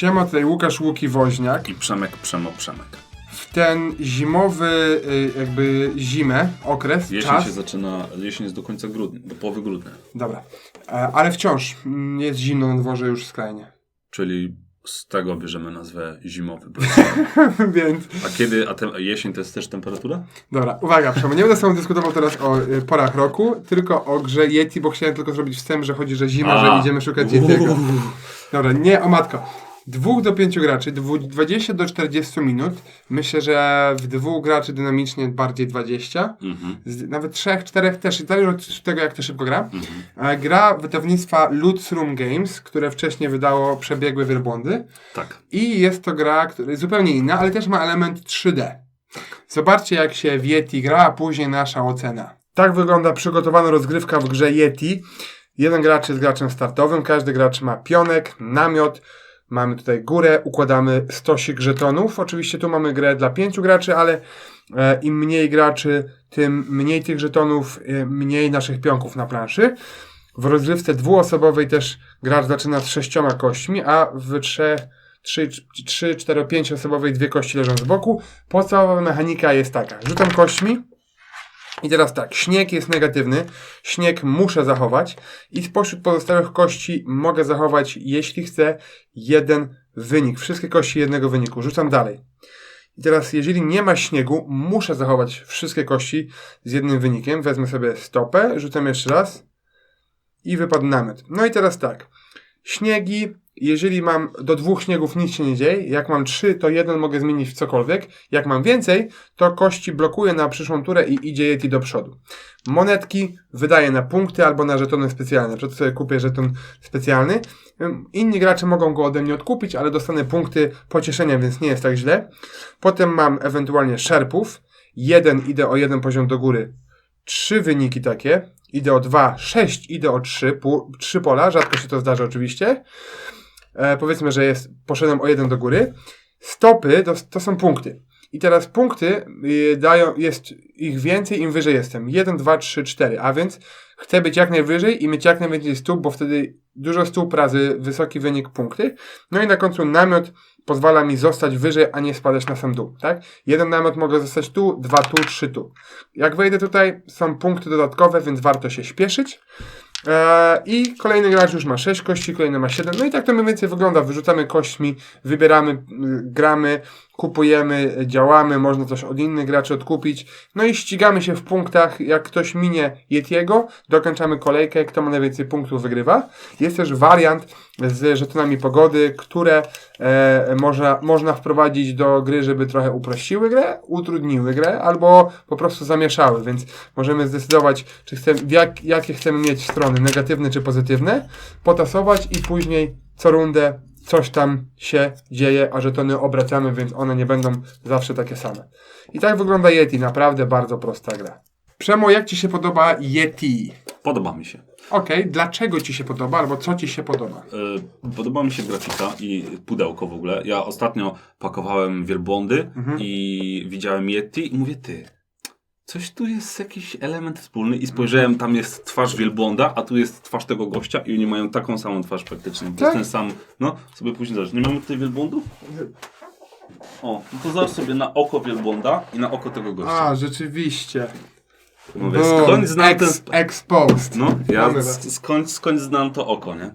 Siema, tutaj Łukasz Łuki Woźniak. I Przemek, Przemo, Przemek. W ten zimowy, y, jakby zimę, okres, Jesień czas. się zaczyna, jesień jest do końca grudnia, do połowy grudnia. Dobra, E, ale wciąż mm, jest zimno na dworze już skrajnie. Czyli z tego bierzemy nazwę zimowy. Więc, A kiedy, a, te, jesień to jest też temperatura? dobra, uwaga, Przemo, nie będę z tobą dyskutował teraz o y, porach roku, tylko o grze Yeti, bo chciałem tylko zrobić wstęp, że chodzi, że zima, A. że idziemy szukać Yetiego. Dobra, nie, o matko. Dwóch do pięciu graczy, dwu, 20 do 40 minut. Myślę, że w dwóch graczy dynamicznie bardziej 20. Mhm. Z, nawet trzech, czterech też, i zależy od tego, jak to szybko gra. Mhm. E, Gra wydawnictwa Lutz Room Games, które wcześniej wydało Przebiegłe Wielbłądy. Tak. I jest to gra, która jest zupełnie inna, ale też ma element 3D. Zobaczcie, jak się w Yeti gra, a później nasza ocena. Tak wygląda przygotowana rozgrywka w grze Yeti. Jeden gracz jest graczem startowym, każdy gracz ma pionek, namiot, mamy tutaj górę, układamy stosik żetonów. Oczywiście tu mamy grę dla pięciu graczy, ale e, im mniej graczy, tym mniej tych żetonów, e, mniej naszych pionków na planszy. W rozgrywce dwuosobowej też gracz zaczyna z sześcioma kośćmi, a w trzech, trzy, trzy, cztero, pięć osobowej dwie kości leżą z boku. Podstawowa mechanika jest taka. Rzucam kośćmi i teraz tak, śnieg jest negatywny, śnieg muszę zachować i spośród pozostałych kości mogę zachować, jeśli chcę, jeden wynik. Wszystkie kości jednego wyniku. Rzucam dalej. I teraz, jeżeli nie ma śniegu, muszę zachować wszystkie kości z jednym wynikiem. Wezmę sobie stopę, rzucam jeszcze raz i wypadł namiot. No i teraz tak. Śniegi, jeżeli mam do dwóch śniegów nic się nie dzieje, jak mam trzy, to jeden mogę zmienić w cokolwiek. Jak mam więcej, to kości blokuję na przyszłą turę i idzie Yeti do przodu. Monetki wydaję na punkty albo na żetony specjalne. Przed sobie kupię żeton specjalny. Inni gracze mogą go ode mnie odkupić, ale dostanę punkty pocieszenia, więc nie jest tak źle. Potem mam ewentualnie szerpów. Jeden idę o jeden poziom do góry. Trzy wyniki takie. Idę o dwa, sześć, idę o trzy, pół, trzy pola. Rzadko się to zdarza oczywiście. E, powiedzmy, że jest, poszedłem o jeden do góry. Stopy to, to są punkty. I teraz punkty y, dają, jest ich więcej, im wyżej jestem. 1, 2, 3, 4. A więc chcę być jak najwyżej i mieć jak najwięcej stóp, bo wtedy dużo stóp razy wysoki wynik punkty. No i na końcu namiot pozwala mi zostać wyżej, a nie spadać na sam dół, tak? Jeden namiot mogę zostać tu, dwa tu, trzy tu. Jak wejdę tutaj, są punkty dodatkowe, więc warto się śpieszyć. Eee, I kolejny gracz już ma 6 kości, kolejny ma 7. No i tak to mniej więcej wygląda. Wyrzucamy kośćmi, wybieramy, y, gramy, kupujemy, działamy, można coś od innych graczy odkupić. No i ścigamy się w punktach. Jak ktoś minie Yetiego, dokończamy kolejkę. Kto ma najwięcej punktów, wygrywa. Jest też wariant z żetonami pogody, które e, można, wprowadzić do gry, żeby trochę uprościły grę, utrudniły grę, albo po prostu zamieszały, więc możemy zdecydować, czy chcemy, jak, jakie chcemy mieć strony, negatywne czy pozytywne, potasować i później co rundę coś tam się dzieje, a żetony obracamy, więc one nie będą zawsze takie same. I tak wygląda Yeti, naprawdę bardzo prosta gra. Przemo, jak Ci się podoba Yeti? Podoba mi się. Okej, dlaczego Ci się podoba, albo co Ci się podoba? E, Podoba mi się grafika i pudełko w ogóle. Ja ostatnio pakowałem wielbłądy Mhm. i widziałem Yeti i mówię, ty, coś tu jest jakiś element wspólny i spojrzałem, tam jest twarz wielbłąda, a tu jest twarz tego gościa i oni mają taką samą twarz praktycznie. To Tak? jest ten sam, no, sobie później zobacz. Nie mamy tutaj wielbłądów? O, no to zobacz sobie na oko wielbłąda i na oko tego gościa. A, rzeczywiście. Mówię, Boom. skąd znam ten... Ex- Exposed. No, ja skąd, skąd znam to oko, nie?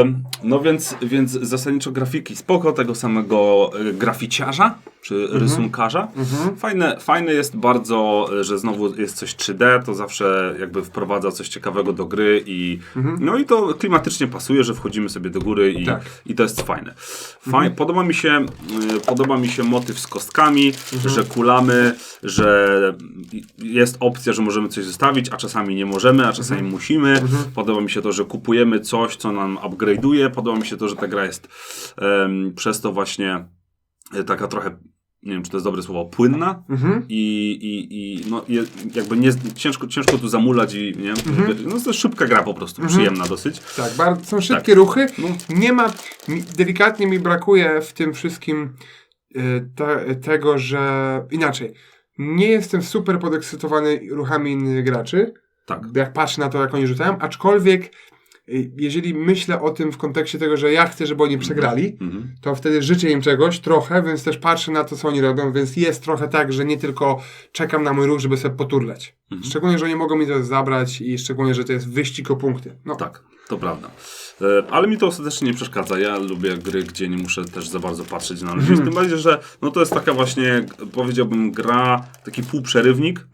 Em, no więc, więc zasadniczo grafiki spoko, tego samego e, graficiarza, czy rysunkarza. Mhm. Fajne, fajne jest bardzo, e, że znowu jest coś 3D, to zawsze jakby wprowadza coś ciekawego do gry i no i to klimatycznie pasuje, że wchodzimy sobie do góry i, Tak. i to jest fajne. Faj, Podoba mi się, y, podoba mi się motyw z kostkami, że kulamy, że jest opcja, że możemy coś zostawić, a czasami nie możemy, a czasami musimy. Podoba mi się to, że kupujemy coś, co nam upgrade'uje. Podoba mi się to, że ta gra jest przez to właśnie e, taka trochę, nie wiem czy to jest dobre słowo, płynna Mhm. i, i, i no, je, jakby nie, ciężko, ciężko tu zamulać i nie, no to jest szybka gra po prostu, przyjemna dosyć. Tak, bardzo, są szybkie ruchy. Nie ma, mi, delikatnie mi brakuje w tym wszystkim y, te, tego, że inaczej. Nie jestem super podekscytowany ruchami innych graczy, Tak. jak patrzę na to, jak oni rzucają, aczkolwiek jeżeli myślę o tym w kontekście tego, że ja chcę, żeby oni przegrali, Mhm. to wtedy życzę im czegoś trochę, więc też patrzę na to, co oni robią, więc jest trochę tak, że nie tylko czekam na mój ruch, żeby sobie poturleć. Mhm. Szczególnie, że oni mogą mi to zabrać i szczególnie, że to jest wyścig o punkty. No Tak, to prawda. E, Ale mi to ostatecznie nie przeszkadza. Ja lubię gry, gdzie nie muszę też za bardzo patrzeć na ludzi. Mhm. Tym bardziej, że no to jest taka właśnie, powiedziałbym, gra, taki półprzerywnik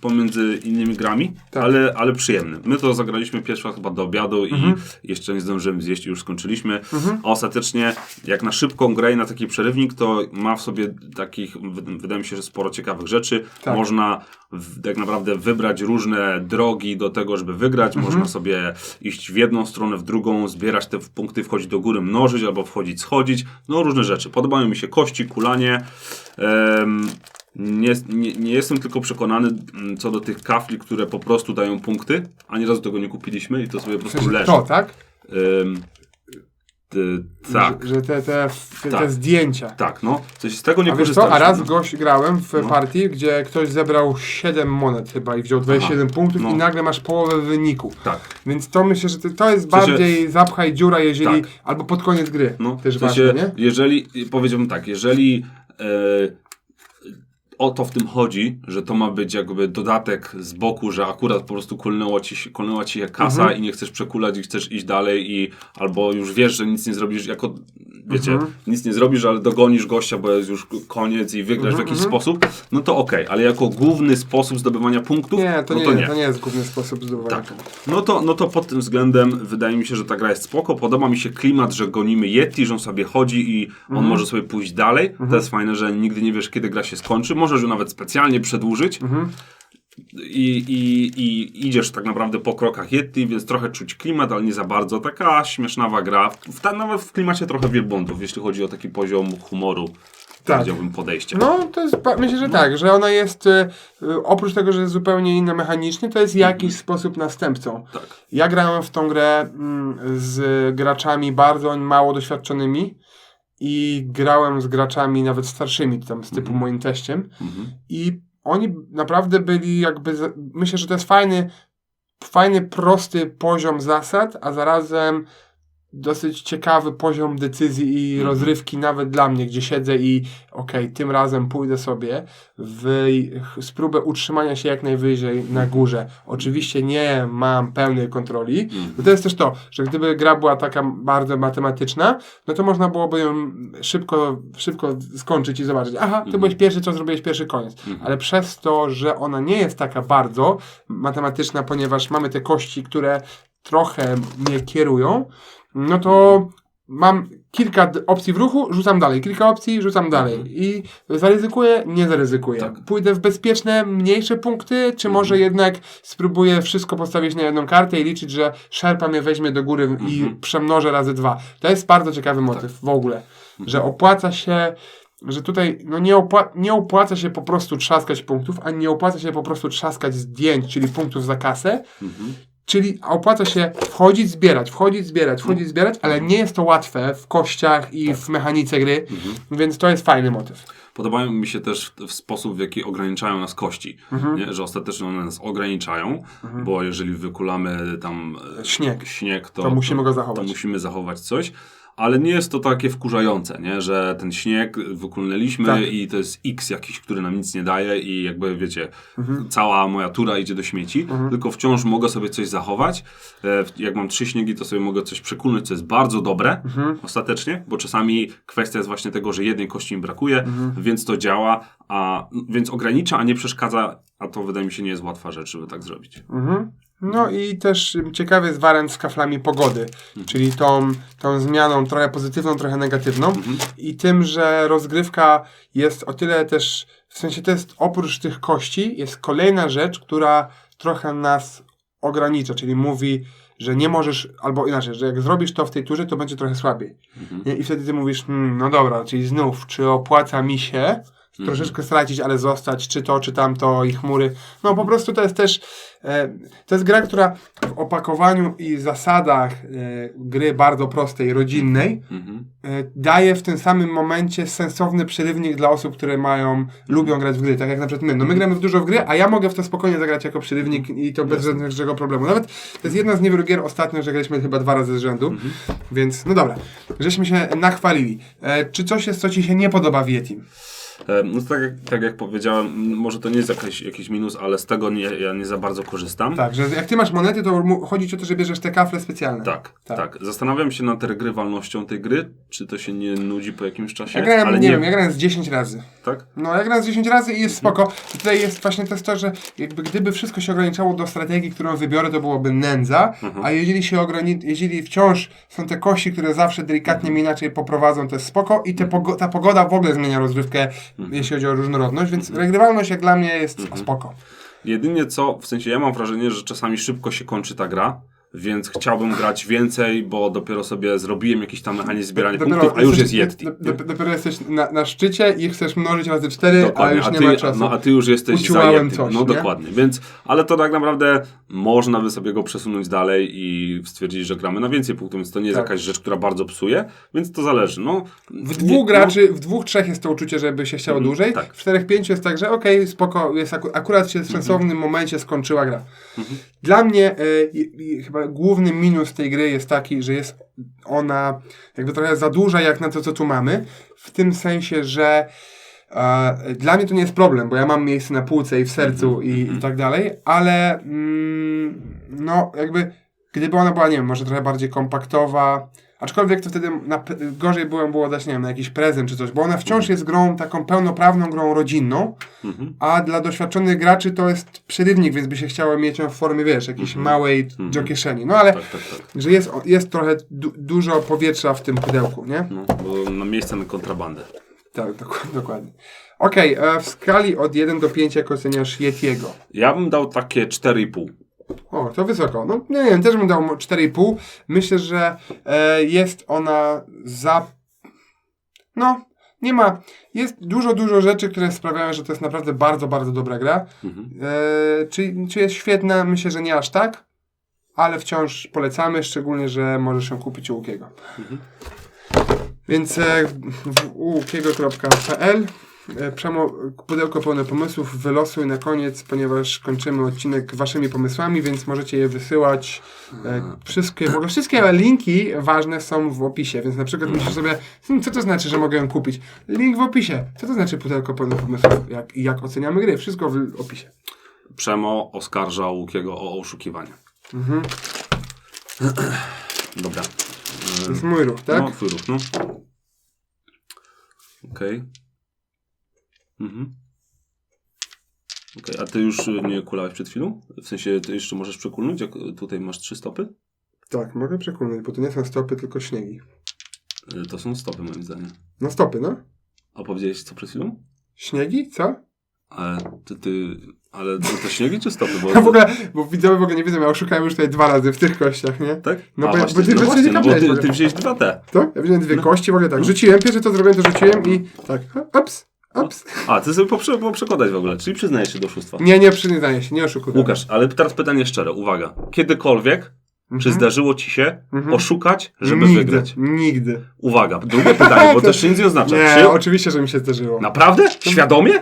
pomiędzy innymi grami, Mhm. Tak. ale, ale przyjemny. My to zagraliśmy pierwszy raz chyba do obiadu Mhm. i jeszcze nie zdążyłem zjeść i już skończyliśmy. A ostatecznie, jak na szybką grę i na taki przerywnik, to ma w sobie takich, wy- wydaje mi się, że sporo ciekawych rzeczy. Tak. Można tak naprawdę wybrać różne drogi do tego, żeby wygrać. Mhm. Można sobie iść w jedną stronę, w drugą, zbierać te punkty, wchodzić do góry, mnożyć albo wchodzić, schodzić. No różne rzeczy. Podobają mi się kości, kulanie. Em, nie, nie, nie jestem tylko przekonany mm, co do tych kafli, które po prostu dają punkty, a nieraz tego nie kupiliśmy i to sobie po prostu leży. to, tak? Ty- tak, Że, te, te, te, te Tak. zdjęcia. tak, no. Coś z tego nie A co, a raz gość grałem w No. partii, gdzie ktoś zebrał 7 monet chyba i wziął 27 punktów no. i nagle masz połowę wyniku. Tak. Więc to myślę, że to, to jest W sensie- bardziej zapchaj dziura, jeżeli. Tak. Albo pod koniec gry. No, Też w sensie, ważne, nie? jeżeli, powiedziałbym tak, jeżeli e, o to w tym chodzi, że to ma być jakby dodatek z boku, że akurat po prostu kulnęło ci, się- kulnęła ci kasa Mhm. i nie chcesz przekulać i chcesz iść dalej i albo już wiesz, że nic nie zrobisz, jako wiecie, Mhm. nic nie zrobisz, ale dogonisz gościa, bo jest już koniec i wygrasz Mhm, w jakiś sposób, no to okej, ale jako główny sposób zdobywania punktów, Nie, to, no nie, to to, nie. nie. jest główny sposób zdobywania Tak. punktów. No to, no to pod tym względem wydaje mi się, że ta gra jest spoko. Podoba mi się klimat, że gonimy Yeti, że on sobie chodzi i on Mhm. może sobie pójść dalej. To jest fajne, że nigdy nie wiesz, kiedy gra się skończy. Możesz ją nawet specjalnie przedłużyć. Mhm. I, i, I idziesz tak naprawdę po krokach Yeti, więc trochę czuć klimat, ale nie za bardzo. Taka śmiesznawa gra. W, ta, nawet w klimacie trochę wielbłądów, jeśli chodzi o taki poziom humoru, Tak. powiedziałbym, podejścia. No, to jest, myślę, że tak, że ona jest, y, y, oprócz tego, że jest zupełnie inna mechanicznie, to jest jakiś sposób następcą. Tak. Ja grałem w tą grę mm, z graczami bardzo mało doświadczonymi i grałem z graczami nawet starszymi, tam z typu Mhm. moim teściem Mhm. i oni naprawdę byli jakby, myślę, że to jest fajny, fajny, prosty poziom zasad, a zarazem dosyć ciekawy poziom decyzji i Mhm. rozrywki nawet dla mnie, gdzie siedzę i okej, tym razem pójdę sobie w z próbę utrzymania się jak najwyżej na górze. Oczywiście nie mam pełnej kontroli. Mhm. No to jest też to, że gdyby gra była taka bardzo matematyczna, no to można byłoby ją szybko, szybko skończyć i zobaczyć, aha, ty Mhm. byłeś pierwszy, co zrobiłeś pierwszy koniec. Mhm. Ale przez to, że ona nie jest taka bardzo matematyczna, ponieważ mamy te kości, które trochę mnie kierują, no to mam kilka opcji w ruchu, rzucam dalej, kilka opcji, rzucam dalej i zaryzykuję, nie zaryzykuję. Tak. Pójdę w bezpieczne, mniejsze punkty, czy może jednak spróbuję wszystko postawić na jedną kartę i liczyć, że szerpa mnie weźmie do góry i Mhm. przemnożę razy dwa. To jest bardzo ciekawy motyw w ogóle, że opłaca się że tutaj no nie, opła- nie opłaca się po prostu trzaskać punktów, a nie opłaca się po prostu trzaskać zdjęć, czyli punktów za kasę, Mhm. Czyli opłaca się wchodzić, zbierać, wchodzić, zbierać, wchodzić, zbierać, ale nie jest to łatwe w kościach i w mechanice gry, Mhm. więc to jest fajny motyw. Podobają mi się też w, w sposób, w jaki ograniczają nas kości. Mhm. Że ostatecznie one nas ograniczają, bo jeżeli wykulamy tam e, Śnieg. śnieg to, To musimy go to zachować. musimy zachować coś. Ale nie jest to takie wkurzające, nie? że ten śnieg wykulnęliśmy Tak. i to jest X jakiś, który nam nic nie daje i jakby wiecie, Mhm. cała moja tura idzie do śmieci, tylko wciąż mogę sobie coś zachować. E, Jak mam trzy śniegi, to sobie mogę coś przekulnąć, co jest bardzo dobre Mhm. ostatecznie, bo czasami kwestia jest właśnie tego, że jednej kości mi brakuje, Mhm. więc to działa, a, więc ogranicza, a nie przeszkadza, a to wydaje mi się nie jest łatwa rzecz, żeby tak zrobić. Mhm. No i też ciekawy jest wariant z kaflami pogody, czyli tą, tą zmianą trochę pozytywną, trochę negatywną. I tym, że rozgrywka jest o tyle też, w sensie to jest oprócz tych kości, jest kolejna rzecz, która trochę nas ogranicza, czyli mówi, że nie możesz, albo inaczej, że jak zrobisz to w tej turze, to będzie trochę słabiej. Nie? I wtedy ty mówisz, hmm, no dobra, czyli znów, czy opłaca mi się troszeczkę stracić, ale zostać, czy to, czy tamto i chmury. No po prostu to jest też, e, to jest gra, która w opakowaniu i zasadach e, gry bardzo prostej, rodzinnej, Mhm. e, daje w tym samym momencie sensowny przerywnik dla osób, które mają, lubią grać w gry, tak jak na przykład my. No my gramy w dużo w gry, a ja mogę w to spokojnie zagrać jako przerywnik i to bez żadnego problemu. Nawet to jest jedna z niewielu gier ostatnio, że graliśmy chyba dwa razy z rzędu, więc no dobra, żeśmy się nachwalili. Czy coś jest, co ci się nie podoba w Yeti? E, No tak jak, tak jak powiedziałem, może to nie jest jakiś, jakiś minus, ale z tego nie, ja nie za bardzo korzystam. Tak, że jak ty masz monety, to chodzi o to, że bierzesz te kafle specjalne. Tak, Tak. tak, Zastanawiam się nad regrywalnością tej gry, czy to się nie nudzi po jakimś czasie. Ja grałem, ale nie, wiem, ja grałem z 10 razy. Tak? No, ja grałem z 10 razy i jest spoko. I tutaj jest właśnie to, że jakby gdyby wszystko się ograniczało do strategii, którą wybiorę, to byłoby nędza, a jeżeli się ograni- jeżeli wciąż są te kości, które zawsze delikatnie mnie inaczej poprowadzą, to jest spoko i te pogo- ta pogoda w ogóle zmienia rozgrywkę, jeśli chodzi o różnorodność, więc regrywalność jak dla mnie jest spoko. Jedynie co, w sensie ja mam wrażenie, że czasami szybko się kończy ta gra, więc chciałbym grać więcej, bo dopiero sobie zrobiłem jakiś tam mechanizm zbierania punktów, a już jest Yeti. do- do- Dopiero jesteś na, na szczycie i chcesz mnożyć razy 4, a już a nie ty, ma czasu. no, a ty już jesteś Uciłałem zajęty. coś, no nie? dokładnie, więc, ale to tak naprawdę można by sobie go przesunąć dalej i stwierdzić, że gramy na więcej punktów, więc to nie jest Tak. jakaś rzecz, która bardzo psuje, więc to zależy. No, W dwóch graczy, w dwóch, trzech jest to uczucie, żeby się chciało dłużej. tak. W czterech, pięciu jest tak, że okej, spoko, jest aku- akurat się w Mhm. sensownym momencie skończyła gra. Dla mnie y, y, chyba główny minus tej gry jest taki, że jest ona jakby trochę za duża jak na to, co tu mamy. W tym sensie, że e, dla mnie to nie jest problem, bo ja mam miejsce na półce i w sercu Mhm. i, i tak dalej, ale mm, no jakby gdyby ona była, nie wiem, może trochę bardziej kompaktowa, aczkolwiek to wtedy na, gorzej było, było dać, nie wiem, na jakiś prezent czy coś, bo ona wciąż jest grą taką pełnoprawną grą rodzinną, Mhm. a dla doświadczonych graczy to jest przerywnik, więc by się chciało mieć ją w formie, wiesz, jakiejś małej do kieszeni. No ale, tak, tak, tak. że jest, jest trochę du dużo powietrza w tym pudełku, nie? No, bo na miejsce na kontrabandę. Tak, dok dokładnie. Okej, e, w skali od 1 do 5 jak oceniasz Yetiego? Ja bym dał takie 4,5. O, to wysoko. No nie wiem, też bym dał mu 4,5. Myślę, że e, jest ona za... No, nie ma... Jest dużo, dużo rzeczy, które sprawiają, że to jest naprawdę bardzo, bardzo dobra gra. Mhm. E, czy, czy jest świetna? Myślę, że nie aż tak. Ale wciąż polecamy, szczególnie, że możesz ją kupić u Łukiego. Więc e, w łukiego.pl Przemo pudełko pełne pomysłów wylosuj na koniec, ponieważ kończymy odcinek waszymi pomysłami, więc możecie je wysyłać. E, wszystkie, w ogóle wszystkie linki ważne są w opisie, więc na przykład myślisz sobie, hmm, co to znaczy, że mogę ją kupić? Link w opisie. Co to znaczy pudełko pełne pomysłów? Jak, jak oceniamy gry? Wszystko w opisie. Przemo oskarżał Łukiego o oszukiwanie. Mhm. Dobra. To jest mój ruch, tak? No, twój ruch, no. Okej. Mhm. Okej, a ty już y, nie kulałeś przed chwilą? W sensie, ty jeszcze możesz przekulnąć, jak y, tutaj masz trzy stopy? Tak, mogę przekonać, bo to nie są stopy, tylko śniegi. Y, To są stopy, moim zdaniem. No stopy, no. A powiedziałeś co przed chwilą? Śniegi? Co? Ale ty, ty ale to, to śniegi czy stopy? Bo, w ogóle, bo widzowie w ogóle nie widzą, ja oszukałem już tutaj dwa razy w tych kościach, nie? Tak? No A bo- właśnie, bo ty no właśnie, no bo ty, ty wziąłeś dwa T. To? Ja wziąłem No. dwie kości, w ogóle tak. Rzuciłem, pierwsze co zrobiłem, to rzuciłem i tak. Ups, ups. A, ty sobie poprze, poprzekładać w ogóle, czyli przyznajesz się do oszustwa. Nie, nie przyznaję się, nie oszukuję. Łukasz, ale teraz pytanie szczere, uwaga. Kiedykolwiek, czy zdarzyło ci się Mhm. oszukać, żeby nigdy, wygrać? Nigdy. Uwaga, drugie pytanie, bo to jeszcze nic nie oznacza. Nie, Czy... oczywiście, że mi się zdarzyło. Naprawdę? Świadomie?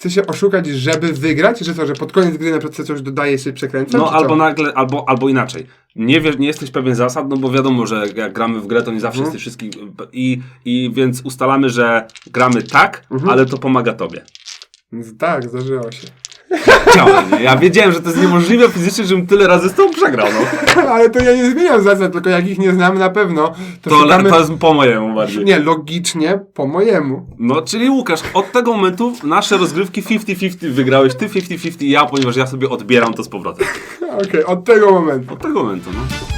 Chce się oszukać, żeby wygrać, że co, że pod koniec gry na przykład coś dodaje się przekręca? No albo nagle, albo, albo inaczej. Nie, wiesz, nie jesteś pewien zasad, no bo wiadomo, że jak gramy w grę, to nie zawsze Mhm. jesteś wszystkich... I, I więc ustalamy, że gramy tak, Mhm. ale to pomaga tobie. Tak, zdarzyło się. Chciałem, nie? Ja wiedziałem, że to jest niemożliwe fizycznie, żebym tyle razy z tobą przegrał, no. Ale to ja nie zmieniam zasad, tylko jak ich nie znam na pewno, to, To, szukamy... to jest po mojemu bardziej. Nie, logicznie po mojemu. No, czyli Łukasz, od tego momentu nasze rozgrywki 50-50 wygrałeś ty 50-50 i ja, ponieważ ja sobie odbieram to z powrotem. Okej, od tego momentu. Od tego momentu, no.